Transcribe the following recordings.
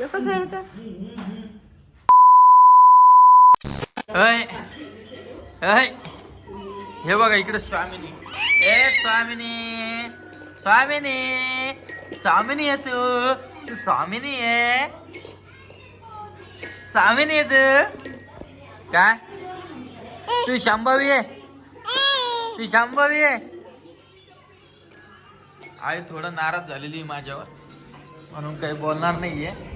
हे कसं आहे तर अय हे बघा इकडे स्वामिनी. ए स्वामिनी. स्वामिनी. स्वामिनी आहे तू. तू स्वामिनी आहे. स्वामिनी आहे तू. काय? तू शांभवी आहे? तू शांभवी आहे? आई थोडं नाराज झालेली आहे माझ्यावर. म्हणून काही बोलणार नाहीये.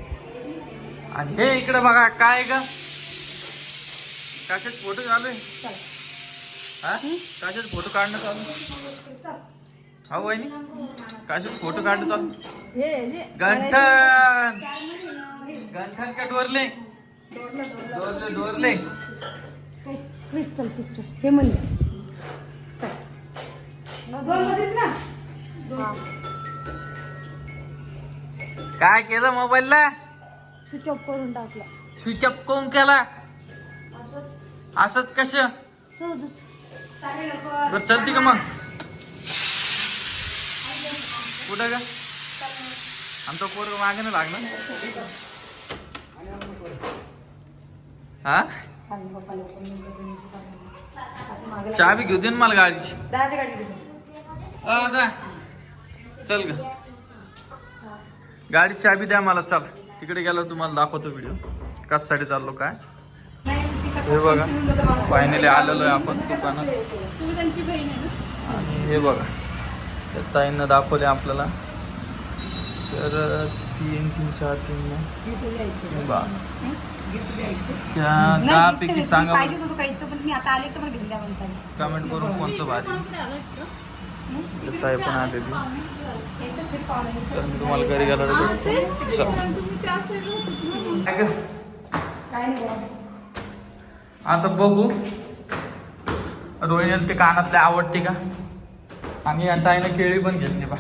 आणि हे इकडे बघा काय ग? कशात फोटो चालू आहे हा? कशात फोटो काढणं चालू? हा वहिनी? कशात फोटो काढणं चालू? गंठन! गंठन का डोरले? डोरले डोरले. Crystal crystal. हे म्हणले काय केलं मोबाईलला? स्विच ऑफ करून टाकला. स्विच ऑफ कोण केला? असंच कसं बरं चलते का मग? कुठं का आमचा पोरग मागे नाही लागणार हा? चहा बी घेऊ दे ना मला गाडीची. दहाच्या चल ग. गाडी चाबी द्या मला चल. तिकडे गेल्यावर तुम्हाला दाखवतो व्हिडिओ कशासाठी चाललो काय? हे बघा फायनली आलेलो आहे आपण दुकानात. आणि हे बघा त्या ताईंना दाखवले आपल्याला. तर तीन तीन सहा तीन बा. त्या दहापैकी सांगा तर कमेंट करून कोणचं भारी. ताई पण तर मी तुम्हाला घरी गेल्यावर भेटतो चला. काय ग? काय नाही बाबा. आता बघू. रोहिणीला ते कानातले आवडते का? आणि या ताईनं केळी पण घेतली बा.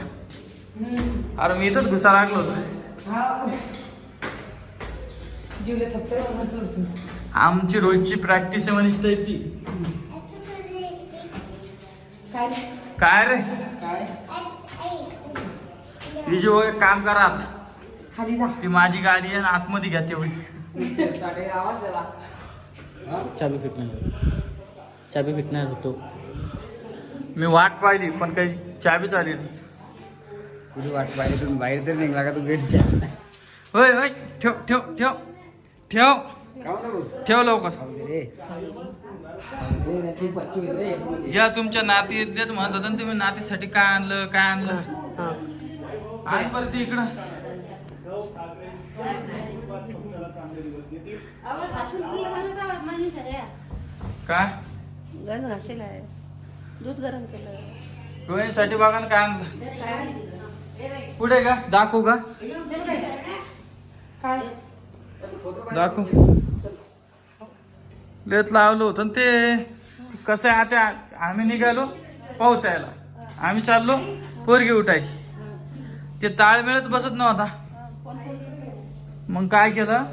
अरे मी इथंच घुसा लागलो होतो. आमची रोजची प्रॅक्टिस आहे म्हणिस तर ती. काय. काय? रे ही जी वगैरे काम करा आता खाली जा. ती माझी गाडी आहे आणि आतमध्ये घ्या तेवढी. चाबी फिटणार चाबी फिटणार होतो. मी वाट पाहिली पण काही चाबीच आली नाही. तुझी वाट पाहिजे तुम्ही बाहेर तर निघला का तू गेटच्या? होय होय ठेव ठेव ठेव ठेव. ठेव लवकर. ती या तुमच्या नाती देत म्हणत होता ना तुम्ही नातीसाठी काय आणलं काय आणलं? आई परत इकडं. काय गंज घासेला आहे. दूध गरम केलं. रोहिणीसाठी बघा ना काय आणलं. पुढे का? दाखवू का? काय दाखवू. लेत लावलं होतं ते. कसं आहे आता आम्ही निघालो पाऊस यायला आम्ही चाललो पोरगी उठायची. ते ताळमेळच बसत नव्हता. मग काय केलं?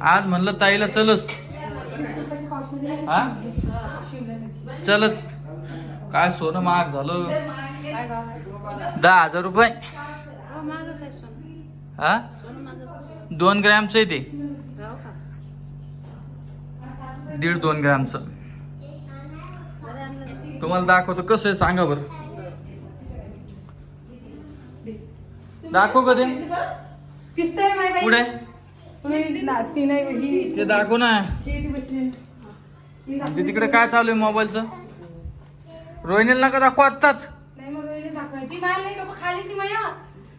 आज म्हणलं ताईला चलच. हा? चलच. काय सोनं महाग झालं. दहा हजार रुपये. हा आहे. दोन ग्रॅमचं आहे ते. दीड दोन ग्रॅमचं. तुम्हाला दाखवतो कसं आहे सांगा बरं. दाखव का ते. दिसतंय माय बाई. पुढे. ती नाही ते दाखव ना. ते तिकडे काय चालू आहे मोबाईलचं? रोहिणीला नका दाखव आत्ताच.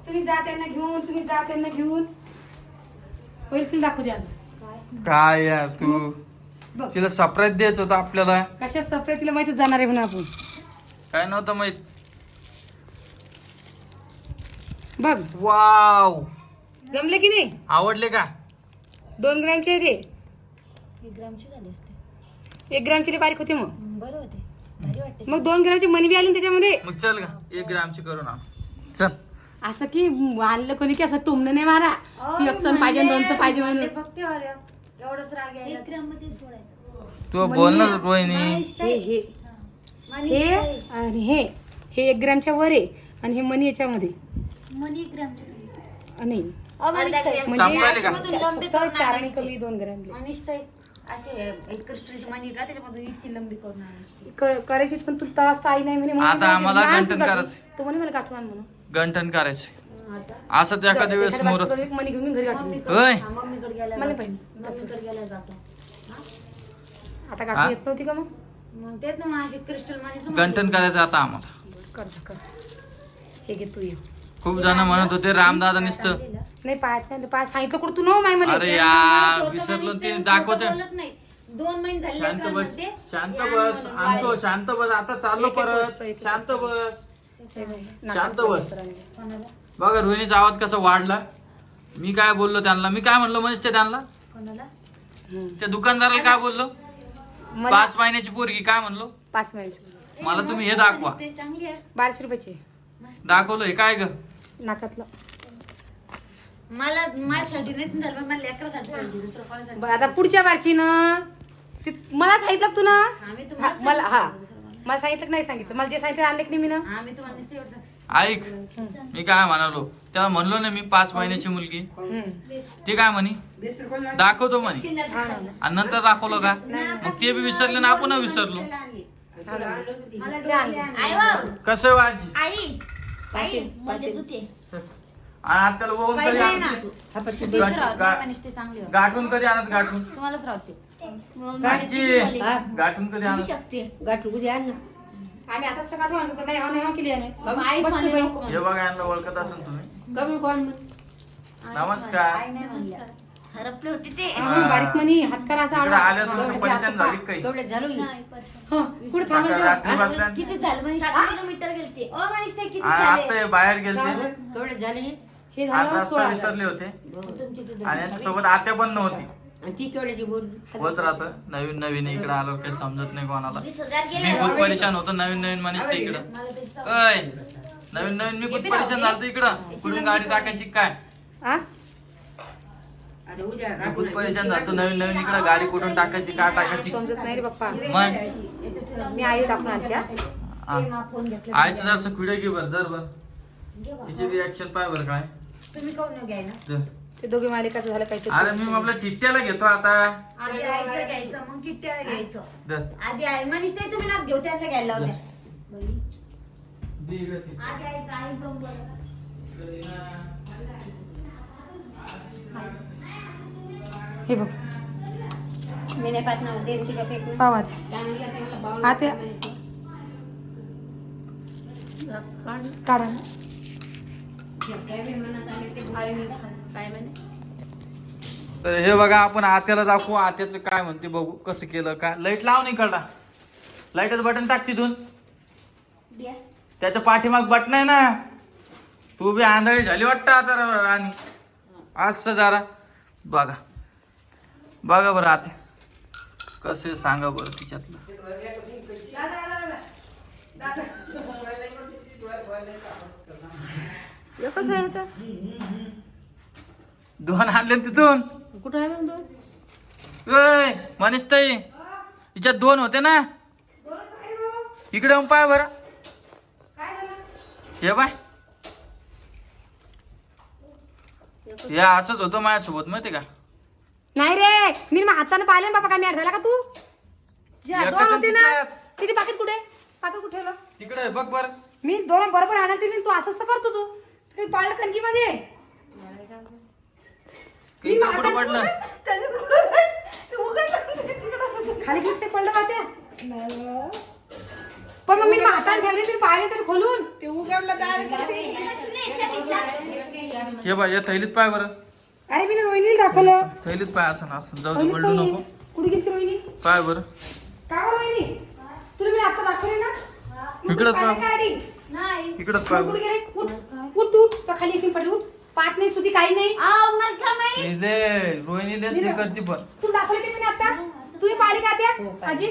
तुम्ही जा त्यांना घेऊन तुम्ही जा त्यांना घेऊन. दाखवू द्या. काय यार तू? बघ. तिला सरप्राईज द्यायचं होतं आपल्याला. कशा सप्रे तिला माहिती जाणार आहे म्हणून आपण. काय नव्हतं माहीत. बघ. वाव जमले की नाही? आवडले का? दोन ग्रॅमचे आहे ते एक ग्रामची झाली असते. एक ग्रॅमचे लई बारीक होते मग. बरं होते. भारी वाटते. मग दोन ग्रॅमची मनी बी आली ना त्याच्यामध्ये? मग चल का एक ग्रामची करू ना. चल. असं की आणलं कोणी की असं टोमणं नाही मारा. की एकचं पाहिजे आणि दोनचं पाहिजे म्हणून. फक्त एवढंच राग एक ग्राममध्ये सोडायचं. तू बोल ना रोहिणी. हे हे. हे. आणि हे. हे एक ग्रॅमच्या वर आहे आणि हे मनी याच्यामध्ये. मनी एक ग्रामची सांगितलं अ, नाही. अर्धा ग्रॅम. म्हणजे संपले का? याच्यामधून लंबी फक्त करून चार आणि आणायची. कमी दोन ग्रॅम मनीष ताई असे एक क्रिस्टलची मनी का? त्याच्यामधून इतकी लंबी करून आणायची क- करायची पण तुला त्रास तर आई नाही म्हणे म्हणून आता मी आम्हाला लहान गंठन तू गाठून. करायचं. तू म्हणे मला आण म्हणून. गंठन करायचे असं ते एखाद्या वेळेस मुहूर्त घेऊन मी घरी गाठून मम्मी देते. होय. मम्मीकडे गेल्या मला पाहिजे. मम्मीकडे गेल्या जातो. आता? गाठून येत नव्हती का मग? मग तेच ना माझी क्रिस्टल मनी गंठन करायचं आता आम्हाला. कर कर हे घे तू ये. खूप जण म्हणत होते रामदादा नुसतं. नाही पायात नाही पाय सांगितलं कुठं तू? नव माय मला अरे यार विसरलो ते दाखवते. बोलत नाही. दोन महिने झाले शांत बस लेकरांमध्ये. शांत बस आणतो. शांत बस आता चाललो परत. शांत बस. शांत बस. कोणाला? बघा रोहिणीचा आवाज कसा वाढला. मी काय बोललो त्यांना? मी काय म्हणलो म्हणजे ते त्यांना? कोणाला. त्या दुकानदाराला काय बोललो? मला पाच महिन्याची पोरगी काय म्हणलो? पाच महिन्याची. मला तुम्ही हे दाखवा. चांगली आहे. बाराशे रुपयाची. मस्त. दाखवलं हे काय ग? नाकातलं. मला माझ्यासाठी नाही झालं पण मला लेकरासाठी पाहिजे दुसरं कोणासाठी? बरं, आता पुढच्या बारची ना ती मला सांगितलं का तू ना? तुम्हाला मला हा. मला सांगितलं की नाही सांगितलं? मला जे सांगितलं आणले की नाही मी ना आम्ही तुम्हाला नुसतं एवढं ऐक मी काय म्हणालो त्याला म्हणलो ना मी पाच महिन्याची मुलगी. ते काय म्हणे दाखवतो म्हणे हा. आणि नंतर दाखवलं का मग ते बी विसरले ना आपण विसरलो. हा. कसं वाजी आणि आता त्याला कधी आणत. गाठून कधी आणत गाठून तुम्हालाच राहते गाठून कधी आणत आम्ही आता तर काढून आणतो नाही हा नाही हा केली आहे बाई. नको हे. बघा यांना ओळखत असेल तुम्ही. नमस्कार. आई नाही म्हणल्या. हरपले होते ते. हा, बारीक मनी हातकार असा इकडे आल्या हा, तुम्ही हा, परेशान झाली काही? हा, कुठे सकाळी थांबलं रात्री बसल्या किती झालं मनीष? किलोमीटर गेलते. ओ मनीष ते किती आणि झाले? आता हे बाहेर गेलते. हे? आज झालं रस्ता सोळा विसरले होते. तुमची आणि यांच्यासोबत आत्या पण नव्हती. होत राहत. नवीन नवीन इकडे आलो काही समजत नाही कोणाला. मी खूप परेशान होतो नवीन नवीन मनीष ते इकडं. अय नवीन नवीन मी खूप परेशान झालतो इकडं. कुठून गाडी टाकायची काय? हा? मी खूप परेशान झालतो नवीन नवीन इकडं गाडी कुठून टाकायची काय टाकायची? समजत नाही रे पप्पा. मग? मी आई आईचं जरासं व्हिडिओ घे बर जर बर. तिची रिॲक्शन पाय बर काय. तुम्ही काऊन नाही घ्याय ना जर. ते दोघे मालिकाचं झालं अरे काहीतरी मी आपल्या टिट्ट्याला घेतो आता. आधी आईचं घ्यायचं मग किट्ट्याला घ्यायचं. आधी आई मनीष ते तुम्ही ना घेऊ त्यांना घ्यायला लावल्या. दे. इकडं ती. आधी आईचं आईचं बरं. हे बघ. मी नाही पाहत ना दे तिला फेकून. पावात हा ते काढा ना. काय म्हणे? तर हे बघा आपण आत्याला दाखवू आत्याचं काय म्हणते बघू कसं केलं काय? लाइट लाव नाही कळला लाईटच बटन टाक तिथून. त्याच्या पाठीमाग बटन आहे ना. तू बी आंधळी झाली वाटतं आता रा- राणी. असं जरा. बघा. बघा बरं आत्या. कसं आहे सांगा बरं तिच्यातलं. कसं आहे आता? दोन आणले तिथून. कुठं आहे मग दोन? ए मनीष ताई हिच्यात दोन होते ना. इकडे येऊन पाय बरं. हे बाय हे असंच होतं माझ्यासोबत माहिती का? नाही रे मी मग हाताने पाहिले बाबा काय मॅट झाला का तू? जे एकाच दोन होते ना. तिच्यात. किती पाकिट कुठे? पाकिट कुठे ठेवलं? तिकडे बघ बर. मी दोन बरोबर आणाल ते तू असंच तर करतो तू. तुम्ही पाळलं कणकी मध्ये? मी कुठं पडलं? खाली घेत ते पडलं का त्या पण मग मी हाताने ठेवले तुम्ही पाहिले तरी खोलून. हे बाय या थैलीत पाय बरं. अरे मी रोहिणीला दाखवलं. थैलीत पाय असं ना असं. जाऊ दे पडू. नको. कुठे गेली रोहिणी? पाय बरं. का बरं रोहिणी? तुला मी आता दाखवले ना? मग इकडंच तू पाहिलं पाय. का आधी? नाही. इकडंच पाय कुठे बरं. गेले? उठ उठ उठ. तो खाली अशी पडली उठ. पाठ नाही सुधी काही नाही? हे दे रोहिणी दे ते करते पण तू दाखवले ते मी आता तुम्ही पाहिली का त्या आजी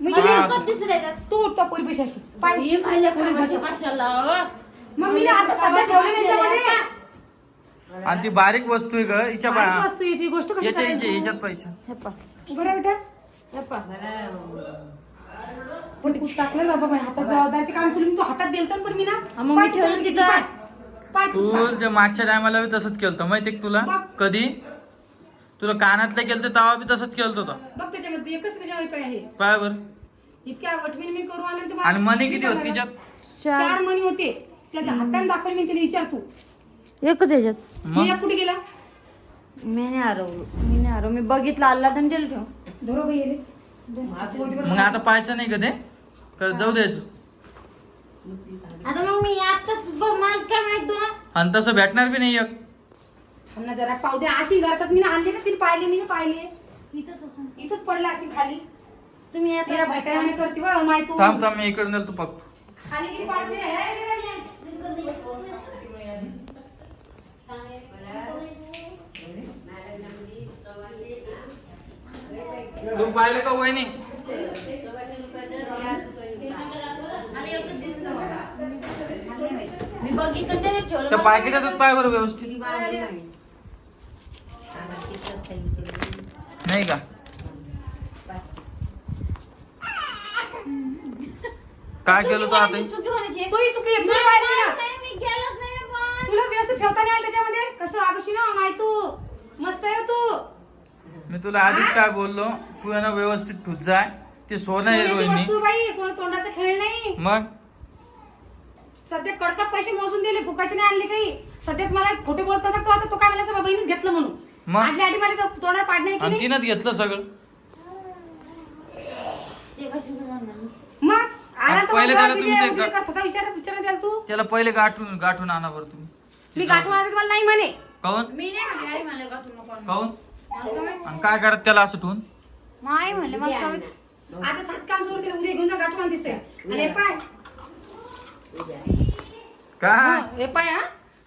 दिसू द्यायचं. तू उठतो पोरी पैशाशी पाय ही माझ्या पोरीपाशी कशाला हो? मग मी ना आता सध्या ठेवले त्याच्यामध्ये आणि ती बारीक वस्तू आहे ग हिच्या बारीक पाय वस्तू आहे ती गोष्ट कशी याच्या करायची? उभं राहा बेटा. पण तू टाकलं बाबा माझ्या हातात जबाबदारीचे काम तुला मी तू हातात दिलत पण मी ना हा, मग मी पाय ठेवलं तिथं तिथं. पाय. तू. जे मागच्या टायमाला बी तसंच केलं माहितीये का तुला? कधी? तुला कानातलं केलं तेव्हा बी तसंच केलं होतं. बघ त्याच्यामध्ये एकच त्याच्यामध्ये पाय आहे. पाय बर इतक्या वटवीन मी करू आले तर आणि मनी किती होत तिच्यात? चार मणी होते. त्याच्या हाताने दाखवले मी तिला विचार तू. एकच याच्यात. मग मी कुठे गेला? मी नाही हरवलो मी नाही मी बघितलं अल्ला तर ठेव धरो बाई येले. मग आता पाहायचं नाही का ते? का जाऊ द्यायचं आता मग मी आताच माहीत आणि तसं भेटणार बी नाही एक. थांब ना जरा पाहू दे अशी घरातच मी ना आणली ना तिला पाहिली मी ना पाहिली. इथंच असं इथंच पडला अशी खाली. तुम्ही तिला आता बायका नाही करते बा माय तू थांब थांब मी इकडे नेल तू पक खाली गेली पाडते हे. तू पाहिलं का वहिनी? बघितलं ठेवलं त्या पाकिटातच पाय बरं व्यवस्थित. नाही. का? काय केलं तू आता? चुकी होण्याची आहे. तोही चुकी आहे, तुला मी ना. नाही, मी गेलोच नाही ना पण. तुला व्यवस्थित ठेवता नाही आलं त्याच्यामध्ये? कसं? वागशी ना माय तू. मस्त आहे हो तू. मी तुला आधीच काय बोललो? तू आहे ना व्यवस्थित ठुत जाय. ते सोनं आहे सोन्याची रोहिणी. वस्तू बाई सोनं तोंडाचा खेळ नाही. मग? सध्या कडकड पैसे मोजून दिले फुकाचे नाही आणले काही. सध्याच मला खोटे बोलतो ना तो आता तो काय मला बहिणीच घेतलं म्हणून. मग? आटली आटी मला तो- तोंडावर पाडणे की आणि नाही? तिनंच घेतलं सगळं. ते कशी म्हणणार? मग? आला तर पहिले मला त्याला दिली, तुम्ही ते उद्या ग- करत होता विचार विचार द्याल तू. त्याला पहिले गाठून गाठून आणा बरं तुम्ही. मी गाठून आणते मला नाही म्हणे. काऊन मी नाही म्हणले आई नको. काऊन? आणि काय करत त्याला असं ठेवून? आई म्हणले मला काय? आता सात काम सोडून दिलं उद्या घेऊन जा गाठून आहे आणि हे पाय. काय हं, हे पाय हा.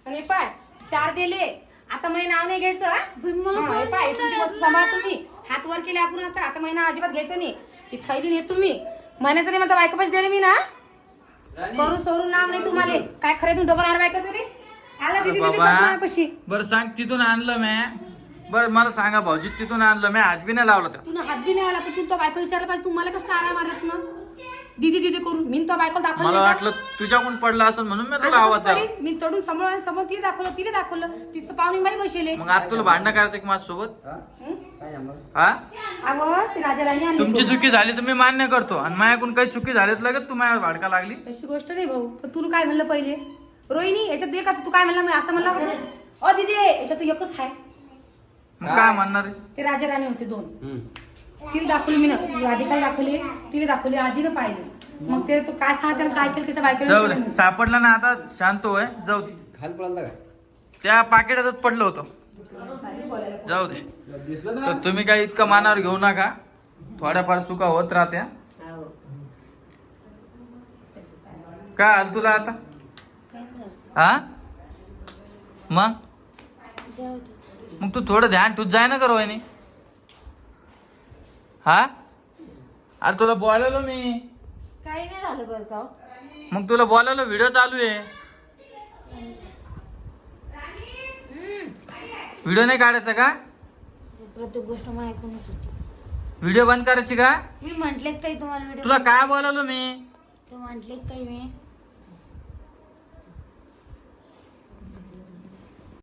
आणि हे पाय चार दिले. आता माझे नाव नाही घ्यायचं हा? हं, हे पाय तुमची वस्तू सांभाळ तुम्ही. हात वर केले आपण आता. आता महिना अजिबात घ्यायचं नाही. ही थैली नाही तुम्ही. महिन्याचं नाही म्हणता बायको पैसे दिले मी ना? करू सोडून नाव नाही तुम्हाला. काय खरं तुम्ही दोघं बायकोचं रे? आला दिदी कशी बरं सांग तिथून आणलं मी. बरं मला सांगा भाऊजी तिथून आणलं मी. आज बी नाही लावलं त्या तू हात बी नाही आला पण तू तो बायको विचारला पाहिजे तू मला कसं काय आला मारत ना दिदी दिदी करून. मी तो बायको दाखवलं मला? वाटलं तुझ्याकडून पडलं असं म्हणून मी तुला आवाज दिला? मी तोडून समोर समोर तिला दाखवलं तिला दाखवलं. तिचं पाहुणे बाई बसले मग आज तुला भांडणं करायचं की माझ्यासोबत? हा? काय झालं? हा? अहो ते राजा राणी आणली तुमची. चुकी झाली तर मी मान्य करतो. आणि माझ्याकडून काही चुकी झालीच लगेच तू माझ्यावर भाडका लागली. तशी गोष्ट नाही भाऊ. पण तू काय म्हणलं पहिले? रोहिणी याच्यात दे का तू? काय म्हणला? मी असं म्हणला होता. अ दिदी याच्यात तू एकच आहे. मग काय म्हणणार आहे? ते राजा राणी होते दोन. हम्म. तिला दाखवली मी ना. राधिकाला दाखवली तिला दाखवली आजीनं पाहिलं. मग ते तू काय सांग त्याला काय केलं त्याच्या जाऊ दे. बायकडे सापडलं ना आता शांत होय. जाऊ दे. खाली पळाला का? त्या पाकिटातच पडलं होतं. जाऊ दे. दिसलं तर तुम्ही काही इतकं मानावर घेऊ नका. थोड्याफार चुका होत राहत्या. काय आल तुला आता? हा? मग? मग तू थोडं ध्यान तूच जाय ना करो वहिनी हा? अरे तुला बोलायलो मी. काही नाही झालं बरं का हो. मग तुला बोलायला व्हिडिओ चालू आहे. व्हिडिओ नाही काढायचा का? प्रत्येक गोष्ट मग ऐकूनच होती. व्हिडिओ बंद करायची का? मी म्हंटले काही तुम्हाला व्हिडिओ तुला काय बोलावलो मी? तू म्हंटले काही मी.